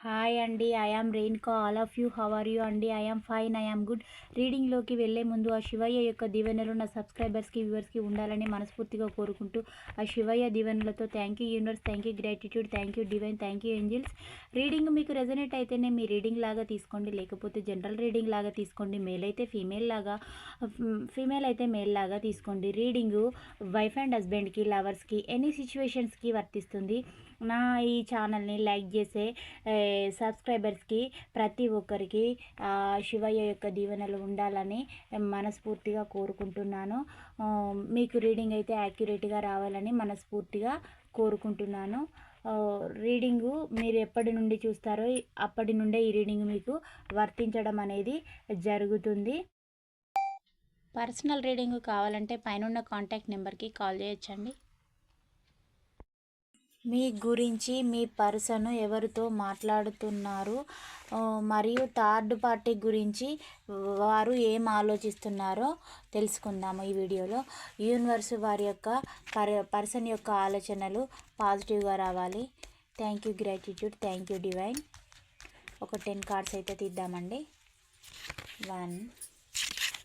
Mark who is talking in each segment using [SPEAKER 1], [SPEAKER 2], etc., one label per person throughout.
[SPEAKER 1] Hi అండి I am రెయిన్కా all of you how are you అండి I fine I good రీడింగ్లోకి వెళ్ళే ముందు ఆ శివయ్య యొక్క దీవెనలు నా సబ్స్క్రైబర్స్కి వ్యూవర్స్కి ఉండాలని మనస్ఫూర్తిగా కోరుకుంటూ ఆ శివయ్య దీవెనలతో thank you universe thank you gratitude thank you divine thank you angels reading మీకు రెజనేట్ అయితేనే మీ రీడింగ్ లాగా తీసుకోండి. లేకపోతే జనరల్ రీడింగ్ లాగా తీసుకోండి. మేల్ అయితే ఫీమేల్ లాగా ఫీమేల్ అయితే మేల్ లాగా తీసుకోండి. రీడింగు వైఫ్ అండ్ హస్బెండ్కి లవర్స్కి ఎనీ సిచ్యువేషన్స్కి వర్తిస్తుంది. నా ఈ ఛానల్ని లైక్ చేసే సబ్స్క్రైబర్స్కి ప్రతి ఒక్కరికి శివయ్య యొక్క దీవెనలు ఉండాలని మనస్ఫూర్తిగా కోరుకుంటున్నాను. మీకు రీడింగ్ అయితే యాక్యురేట్గా రావాలని మనస్ఫూర్తిగా కోరుకుంటున్నాను. రీడింగు మీరు ఎప్పటి నుండి చూస్తారో అప్పటి నుండే ఈ రీడింగ్ మీకు వర్తించడం అనేది జరుగుతుంది. పర్సనల్ రీడింగ్ కావాలంటే పైన కాంటాక్ట్ నెంబర్కి కాల్ చేయొచ్చండి. మీ గురించి మీ పర్సన్ ఎవరితో మాట్లాడుతున్నారు? మరియు థర్డ్ పార్టీ గురించి వారు ఏం ఆలోచిస్తున్నారో తెలుసుకుందాము ఈ వీడియోలో. యూనివర్స్ వారి యొక్క పర్ పర్సన్ యొక్క ఆలోచనలు పాజిటివ్గా రావాలి. Thank you gratitude thank you divine. ఒక టెన్ కార్డ్స్ అయితే తీద్దామండి. One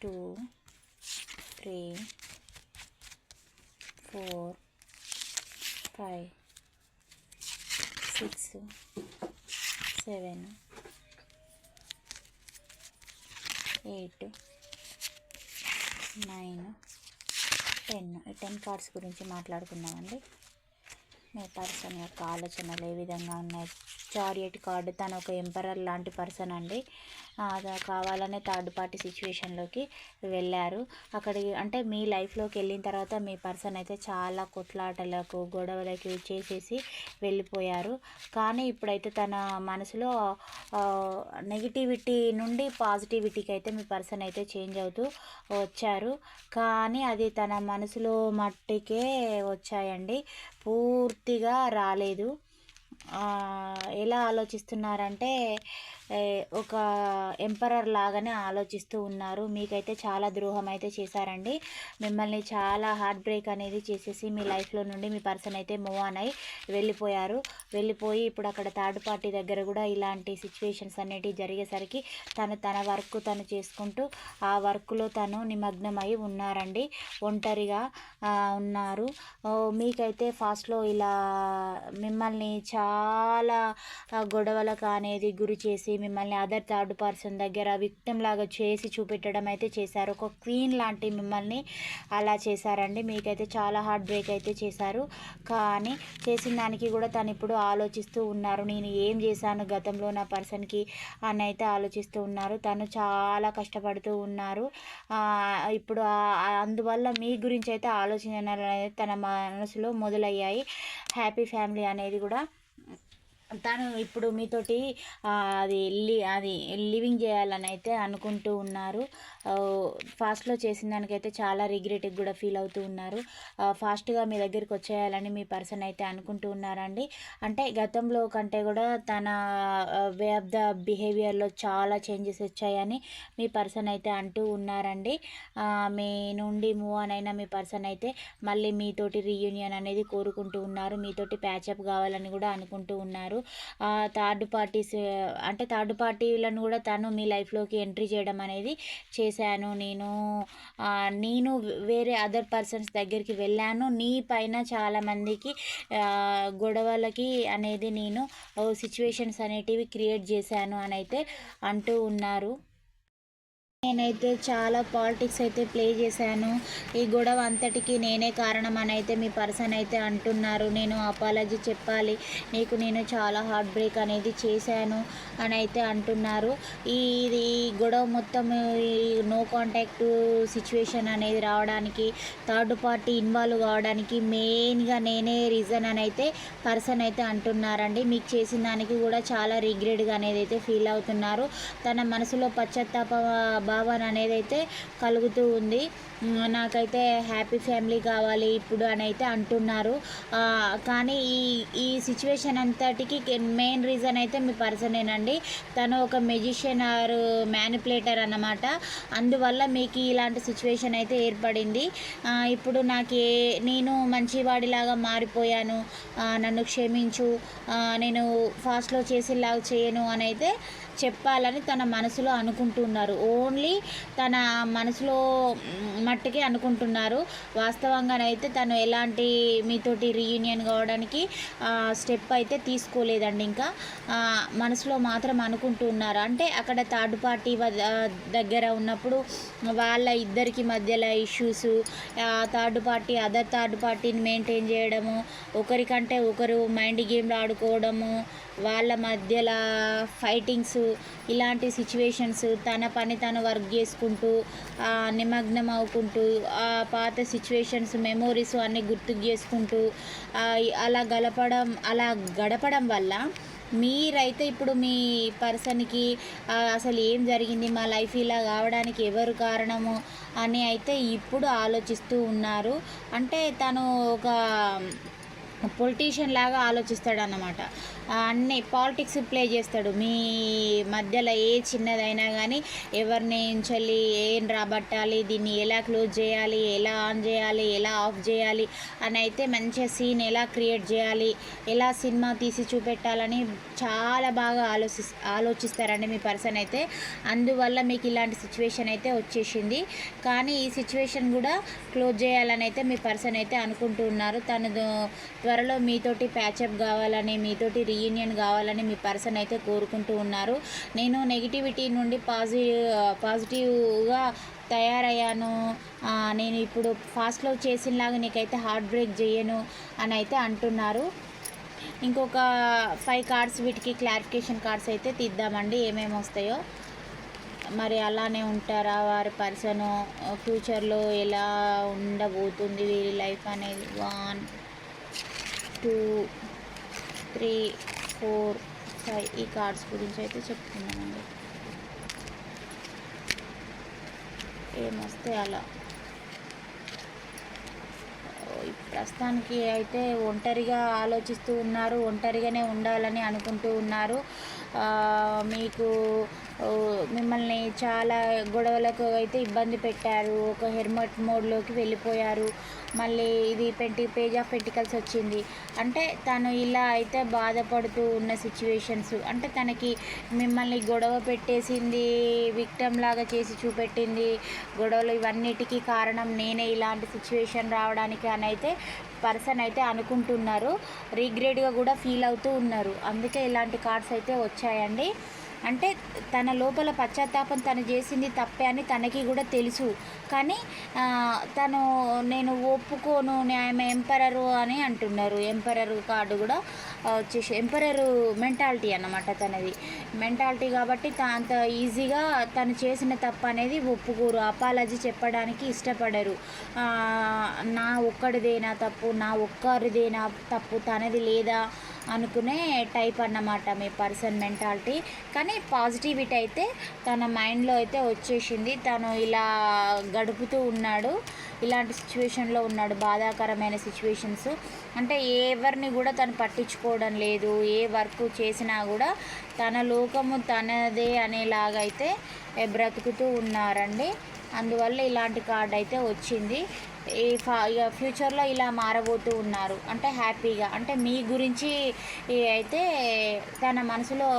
[SPEAKER 1] two three four five. Six seven eight nine ten ఈ టెన్ కార్డ్స్ గురించి మాట్లాడుకుందామండి. మీ పర్సన్ యొక్క ఆలోచనలు ఏ విధంగా ఉన్నాయి? చారియట్ కార్డు తను ఒక ఎంపరర్ లాంటి పర్సన్ అండి. కావాలనే థర్డ్ పార్టీ సిచ్యువేషన్లోకి వెళ్ళారు. అక్కడికి అంటే మీ లైఫ్లోకి వెళ్ళిన తర్వాత మీ పర్సన్ అయితే చాలా కొట్లాటలకు గొడవలకి చేసేసి వెళ్ళిపోయారు. కానీ ఇప్పుడైతే తన మనసులో నెగిటివిటీ నుండి పాజిటివిటీకి అయితే మీ పర్సన్ అయితే చేంజ్ అవుతూ వచ్చారు. కానీ అది తన మనసులో మట్టికే వచ్చాయండి. పూర్తిగా రాలేదు. ఎలా ఆలోచిస్తున్నారంటే ఒక ఎంపరర్ లాగానే ఆలోచిస్తూ ఉన్నారు. మీకైతే చాలా ద్రోహం అయితే చేశారండి. మిమ్మల్ని చాలా హార్ట్ బ్రేక్ అనేది చేసేసి మీ లైఫ్లో నుండి మీ పర్సన్ అయితే మూవ్ ఆన్ అయి వెళ్ళిపోయారు. వెళ్ళిపోయి ఇప్పుడు అక్కడ థర్డ్ పార్టీ దగ్గర కూడా ఇలాంటి సిచ్యువేషన్స్ అనేటివి జరిగేసరికి తను తన వర్క్ తను చేసుకుంటూ ఆ వర్క్లో తను నిమగ్నమై ఉన్నారండి. ఒంటరిగా ఉన్నారు. మీకైతే ఫాస్ట్లో ఇలా మిమ్మల్ని చాలా గొడవలకు అనేది గురి చేసి మిమ్మల్ని అదర్ థర్డ్ పర్సన్ దగ్గర విక్టమ్ లాగా చేసి చూపెట్టడం అయితే చేశారు. ఒక క్వీన్ లాంటి మిమ్మల్ని అలా చేశారండి. మీకైతే చాలా హార్ట్ బ్రేక్ అయితే చేశారు. కానీ చేసిన దానికి కూడా తను ఇప్పుడు ఆలోచిస్తూ ఉన్నారు. నేను ఏం చేశాను గతంలో నా పర్సన్కి అని అయితే ఆలోచిస్తూ ఉన్నారు. తను చాలా కష్టపడుతూ ఉన్నారు. ఇప్పుడు అందువల్ల మీ గురించి అయితే ఆలోచనలు అనేది తన మనసులో మొదలయ్యాయి. హ్యాపీ ఫ్యామిలీ అనేది కూడా తను ఇప్పుడు మీతోటి అది లి అది లివింగ్ చేయాలని అయితే అనుకుంటూ ఉన్నారు. ఫాస్ట్లో చేసిన దానికైతే చాలా రిగ్రెట్ కూడా ఫీల్ అవుతూ ఉన్నారు. ఫాస్ట్గా మీ దగ్గరికి వచ్చేయాలని మీ పర్సన్ అయితే అనుకుంటూ ఉన్నారండి. అంటే గతంలో కంటే కూడా తన వే ఆఫ్ ద బిహేవియర్లో చాలా చేంజెస్ వచ్చాయని మీ పర్సన్ అయితే అంటూ ఉన్నారండి. మీ నుండి మూవ్ ఆన్ అయిన మీ పర్సన్ అయితే మళ్ళీ మీతోటి రీయూనియన్ అనేది కోరుకుంటూ ఉన్నారు. మీతోటి ప్యాచప్ కావాలని కూడా అనుకుంటూ ఉన్నారు. థర్డ్ పార్టీస్ అంటే థర్డ్ పార్టీలను కూడా తను మీ లైఫ్లోకి ఎంట్రీ చేయడం అనేది చే చేశాను నేను నేను వేరే అదర్ పర్సన్స్ దగ్గరికి వెళ్ళాను. నీ పైన చాలామందికి గొడవలకి అనేది నేను సిచ్యువేషన్స్ అనేటివి క్రియేట్ చేశాను అని అయితే అంటూ ఉన్నారు. నేనైతే చాలా పాలిటిక్స్ అయితే ప్లే చేశాను. ఈ గొడవ అంతటికి నేనే కారణం అని అయితే మీ పర్సన్ అయితే అంటున్నారు. నేను అపాలజీ చెప్పాలి. నీకు నేను చాలా హార్ట్ బ్రేక్ అనేది చేశాను అని అయితే అంటున్నారు. ఈ ఇది ఈ గొడవ మొత్తం ఈ నో కాంటాక్ట్ సిచ్యువేషన్ అనేది రావడానికి థర్డ్ పార్టీ ఇన్వాల్వ్ కావడానికి మెయిన్గా నేనే రీజన్ అని అయితే పర్సన్ అయితే అంటున్నారండి. మీకు చేసిన దానికి కూడా చాలా రిగ్రెట్గా అనేది అయితే ఫీల్ అవుతున్నారు. తన మనసులో పశ్చాత్తాప ప్రభావం అనేది అయితే కలుగుతూ ఉంది. నాకైతే హ్యాపీ ఫ్యామిలీ కావాలి ఇప్పుడు అని అయితే అంటున్నారు. కానీ ఈ ఈ సిచ్యువేషన్ అంతటికి మెయిన్ రీజన్ అయితే మీ పర్సనేనండి. తను ఒక మెజిషియన్ ఆర్ మ్యానిపులేటర్ అన్నమాట. అందువల్ల మీకు ఇలాంటి సిచ్యువేషన్ అయితే ఏర్పడింది. ఇప్పుడు నాకు ఏ నేను మంచివాడిలాగా మారిపోయాను. నన్ను క్షమించు. నేను ఫాస్ట్లో చేసేలాగా చేయను అని అయితే చెప్పాలని తన మనసులో అనుకుంటున్నారు. ఓన్లీ తన మనసులో మట్టుకే అనుకుంటున్నారు. వాస్తవంగానైతే తను ఎలాంటి మీతోటి రీయూనియన్ కావడానికి స్టెప్ అయితే తీసుకోలేదండి ఇంకా. మనసులో మాత్రం అనుకుంటున్నారు. అంటే అక్కడ థర్డ్ పార్టీ దగ్గర ఉన్నప్పుడు వాళ్ళ ఇద్దరికి మధ్యలో issues third party other third పార్టీని మెయింటైన్ చేయడము ఒకరికంటే ఒకరు మైండ్ గేమ్లు ఆడుకోవడము వాళ్ళ మధ్యలో ఫైటింగ్స్ ఇలాంటి సిచ్యువేషన్స్ తన పని తను వర్క్ చేసుకుంటూ నిమగ్నం అవుకుంటూ ఆ పాత సిచ్యువేషన్స్ మెమోరీస్ అన్నీ గుర్తు చేసుకుంటూ అలా గడపడం అలా గడపడం వల్ల మీరైతే ఇప్పుడు మీ పర్సన్కి అసలు ఏం జరిగింది మా లైఫ్ ఇలా కావడానికి ఎవరు కారణము అని అయితే ఇప్పుడు ఆలోచిస్తూ ఉన్నారు. అంటే తను ఒక పొలిటీషియన్ లాగా ఆలోచిస్తాడు అన్నమాట అన్ని పాలిటిక్స్ ప్లే చేస్తాడు. మీ మధ్యలో ఏ చిన్నదైనా కానీ ఎవరిని ఉంచాలి ఏం రాబట్టాలి దీన్ని ఎలా క్లోజ్ చేయాలి ఎలా ఆన్ చేయాలి ఎలా ఆఫ్ చేయాలి అని అయితే మంచిగా సీన్ ఎలా క్రియేట్ చేయాలి ఎలా సినిమా తీసి చూపెట్టాలని చాలా బాగా ఆలోచి ఆలోచిస్తారండి మీ పర్సన్ అయితే. అందువల్ల మీకు ఇలాంటి సిచ్యువేషన్ అయితే వచ్చేసింది. కానీ ఈ సిచ్యువేషన్ కూడా క్లోజ్ చేయాలని అయితే మీ పర్సన్ అయితే అనుకుంటున్నారు తను త్వరలో మీతోటి ప్యాచప్ కావాలని మీతోటి రీ రీయూనియన్ కావాలని మీ పర్సన్ అయితే కోరుకుంటూ ఉన్నారు. నేను నెగిటివిటీ నుండి పాజిటివ్ పాజిటివ్గా తయారయ్యాను. నేను ఇప్పుడు ఫాస్ట్లో చేసినలాగా నీకైతే హార్ట్ బ్రేక్ చేయను అని అయితే అంటున్నారు. ఇంకొక ఫైవ్ కార్డ్స్ వీటికి క్లారిఫికేషన్ కార్డ్స్ అయితే తీద్దామండి. ఏమేమి వస్తాయో. మరి అలానే ఉంటారా వారి పర్సన్ ఫ్యూచర్లో ఎలా ఉండబోతుంది వీరి లైఫ్ అనేది? One two three four five ఈ కార్డ్స్ గురించి అయితే చెప్తున్నామండి ఏమొస్తే అలా? ప్రస్తుతానికి అయితే ఒంటరిగా ఆలోచిస్తూ ఉన్నారు ఒంటరిగానే ఉండాలని అనుకుంటూ ఉన్నారు. మీకు మిమ్మల్ని చాలా గొడవలకు అయితే ఇబ్బంది పెట్టారు ఒక హెర్మట్ మోడ్లోకి వెళ్ళిపోయారు. మళ్ళీ ఇది పెంటి పేజ్ ఆఫ్ పెంటికల్స్ వచ్చింది. అంటే తను ఇలా అయితే బాధపడుతూ ఉన్న సిచ్యువేషన్స్ అంటే తనకి మిమ్మల్ని గొడవ పెట్టేసింది విక్టమ్ లాగా చేసి చూపెట్టింది. గొడవలు ఇవన్నిటికీ కారణం నేనే ఇలాంటి సిచ్యువేషన్ రావడానికి అని అయితే పర్సన్ అయితే అనుకుంటున్నారు. రిగ్రెట్గా కూడా ఫీల్ అవుతూ ఉన్నారు. అందుకే ఇలాంటి కార్డ్స్ అయితే వచ్చాయండి. అంటే తన లోపల పశ్చాత్తాపం తను చేసింది తప్పే అని తనకి కూడా తెలుసు. కానీ తను నేను ఒప్పుకోను ఆమె ఎంపరరు అని అంటున్నారు. ఎంపరర్ కార్డు కూడా వచ్చేసి ఎంపరరు మెంటాలిటీ అన్నమాట తనది. మెంటాలిటీ కాబట్టి తా- అంత ఈజీగా తను చేసిన తప్పు అనేది ఒప్పుకోరు. అపాలజీ చెప్పడానికి ఇష్టపడరు. నా ఒక్కడిదేనా తప్పు నా ఒక్కరిదేనా తప్పు తనది లేదా అనుకునే టైప్ అన్నమాట మీ పర్సన్ మెంటాలిటీ కానీ పాజిటివిటీ అయితే తన మైండ్లో అయితే వచ్చేసింది. తను ఇలా గడుపుతూ ఉన్నాడు. ఇలాంటి సిచ్యువేషన్లో ఉన్నాడు. బాధాకరమైన సిచ్యువేషన్స్ అంటే ఎవరిని కూడా తను పట్టించుకోవడం లేదు. ఏ వర్క్ చేసినా కూడా తన లోకము తనదే అనేలాగా అయితే బ్రతుకుతూ ఉన్నారండి. అందువల్ల ఇలాంటి కార్డు అయితే వచ్చింది. ఈ ఫా ఇక ఫ్యూచర్లో ఇలా మారబోతూ ఉన్నారు. అంటే హ్యాపీగా. అంటే మీ గురించి అయితే తన మనసులో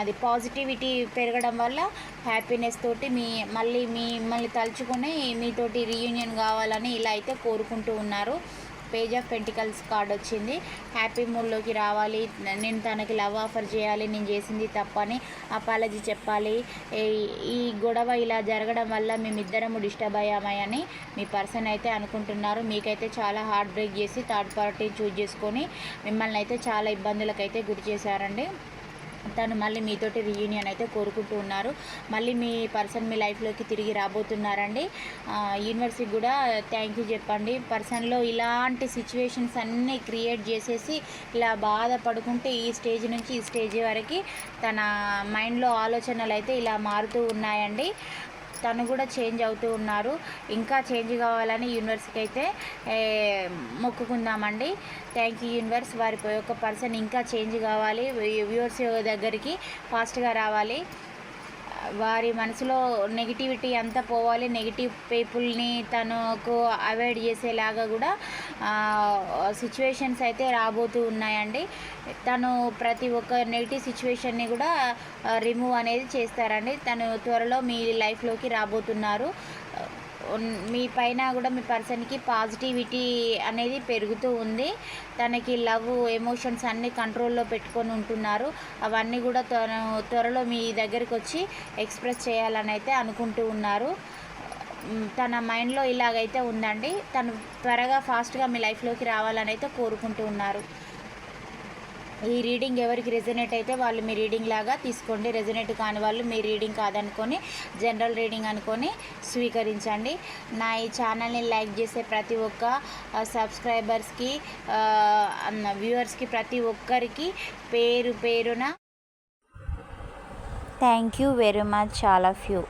[SPEAKER 1] అది పాజిటివిటీ పెరగడం వల్ల హ్యాపీనెస్ తోటి మీ మళ్ళీ మిమ్మల్ని తలుచుకొని మీతోటి రీయూనియన్ కావాలని ఇలా అయితే కోరుకుంటూ ఉన్నారు. పేజ్ ఆఫ్ పెంటికల్స్ కార్డ్ వచ్చింది. హ్యాపీ మూడ్లోకి రావాలి. నేను తనకి లవ్ ఆఫర్ చేయాలి. నేను చేసింది తప్పని అపాలజీ చెప్పాలి. ఈ- ఈ గొడవ ఇలా జరగడం వల్ల మేమిద్దరము డిస్టర్బ్ అయ్యామని మీ పర్సన్ అయితే అనుకుంటున్నారు. మీకైతే చాలా హార్ట్ బ్రేక్ చేసి థర్డ్ పార్టీ చూజ్ చేసుకొని మిమ్మల్ని అయితే చాలా ఇబ్బందులకైతే గురి చేశారండి. తను మళ్ళీ మీతోటి రీయూనియన్ అయితే కోరుకుంటూ ఉన్నారు. మళ్ళీ మీ పర్సన్ మీ లైఫ్లోకి తిరిగి రాబోతున్నారండి. యూనివర్సిటీ కూడా థ్యాంక్ యూ చెప్పండి. పర్సన్లో ఇలాంటి సిచ్యువేషన్స్ అన్నీ క్రియేట్ చేసేసి ఇలా బాధపడుకుంటే ఈ స్టేజ్ నుంచి ఈ స్టేజ్ వరకు తన మైండ్లో ఆలోచనలు అయితే ఇలా మారుతూ ఉన్నాయండి. తను కూడా చేంజ్ అవుతూ ఉన్నారు. ఇంకా చేంజ్ కావాలని యూనివర్స్కి అయితే మొక్కుకుందామండి. థ్యాంక్ యూ యూనివర్స్ వారి యొక్క పర్సన్ ఇంకా చేంజ్ కావాలి. వ్యూవర్స్ దగ్గరికి ఫాస్ట్గా రావాలి. వారి మనసులో నెగిటివిటీ అంతా పోవాలి. నెగిటివ్ పీపుల్ని తనకు అవాయిడ్ చేసేలాగా కూడా సిచ్యువేషన్స్ అయితే రాబోతూ ఉన్నాయండి. తను ప్రతి ఒక్క నెగిటివ్ సిచ్యువేషన్ని కూడా రిమూవ్ అనేది చేస్తారండి. తను త్వరలో మీ లైఫ్లోకి రాబోతున్నారు. మీ పైన కూడా మీ పర్సన్కి పాజిటివిటీ అనేది పెరుగుతూ ఉంది. తనకి లవ్ ఎమోషన్స్ అన్నీ కంట్రోల్లో పెట్టుకొని ఉంటున్నారు. అవన్నీ కూడా త్వర త్వరలో మీ దగ్గరికి వచ్చి ఎక్స్ప్రెస్ చేయాలని అయితే అనుకుంటూ ఉన్నారు. తన మైండ్లో ఇలాగైతే ఉందండి. తను త్వరగా ఫాస్ట్గా మీ లైఫ్లోకి రావాలని అయితే కోరుకుంటూ ఉన్నారు. ఈ రీడింగ్ ఎవరికి రెజనేట్ అయితే వాళ్ళు మీ రీడింగ్ లాగా తీసుకోండి. రెజనేట్ కాని వాళ్ళు మీ రీడింగ్ కాదనుకొని జనరల్ రీడింగ్ అనుకొని స్వీకరించండి. నా ఈ ఛానల్ని లైక్ చేసే ప్రతి ఒక్క సబ్స్క్రైబర్స్కి వ్యూవర్స్కి ప్రతి ఒక్కరికి పేరు పేరున thank you very much all of you